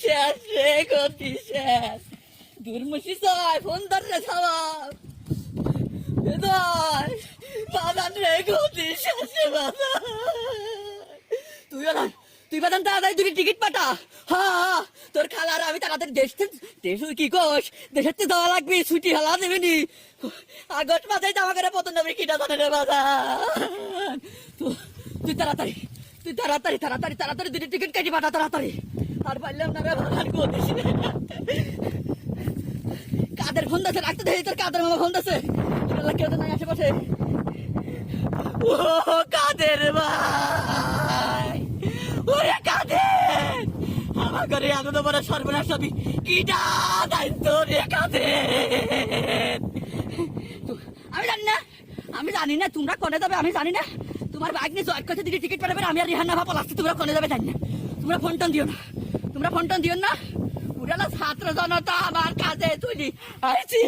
শেষ, রে গতি শেষ। দুর্মুষি ছয় ফোন ধর রে সবাব বেদয়। বাদান রে গতি শেষ, রে বাদান। তুই বাদান তুই বাদান তাড়াতাড়ি দুটি টিকিট পাঠা। হ্যাঁ তোর খালার আমি তাড়াতাড়ি দেশ দেশ কি কোষ? দেশের থেকে যাওয়া লাগবে, ছুটি হালা দেবে নি আগস্ট মাসে জামা করে পতন দেবে কিটা জানে রে বাদান। তো- তুই তাড়াতাড়ি তুই তাড়াতাড়ি তাড়াতাড়ি তাড়াতাড়ি দুটি টিকিট কেটে পাঠা, তাড়াতাড়ি। আর পারলাম না রে বাদান গতিস কাদের ফোন দিছে রাখতে দেখি তোর কাদের মামা ফোন আল্লাহ, কেউ তো নাই আশেপাশে। ও কাদের ভাই? ওরে কাদের? আমার ঘরে এত বড় সর্বনাশ হবি কিটা দায়িত্ব রে কাদের? আমি জানি না। আমি জানি না তোমরা কনে যাবে, আমি জানি না। তোমার বাইক নিয়ে জয়ের কাছে দিকে টিকিট পাঠাবে, আমি আর রিহান্না ভাপা লাগছে তোমরা কোনে যাবে, জানি না। তোমরা ফোন টোন দিও না। তোমরা ফোন টোন দিও না। পুরালা ছাত্র জনতা আমার কাজে তুলি। আইছি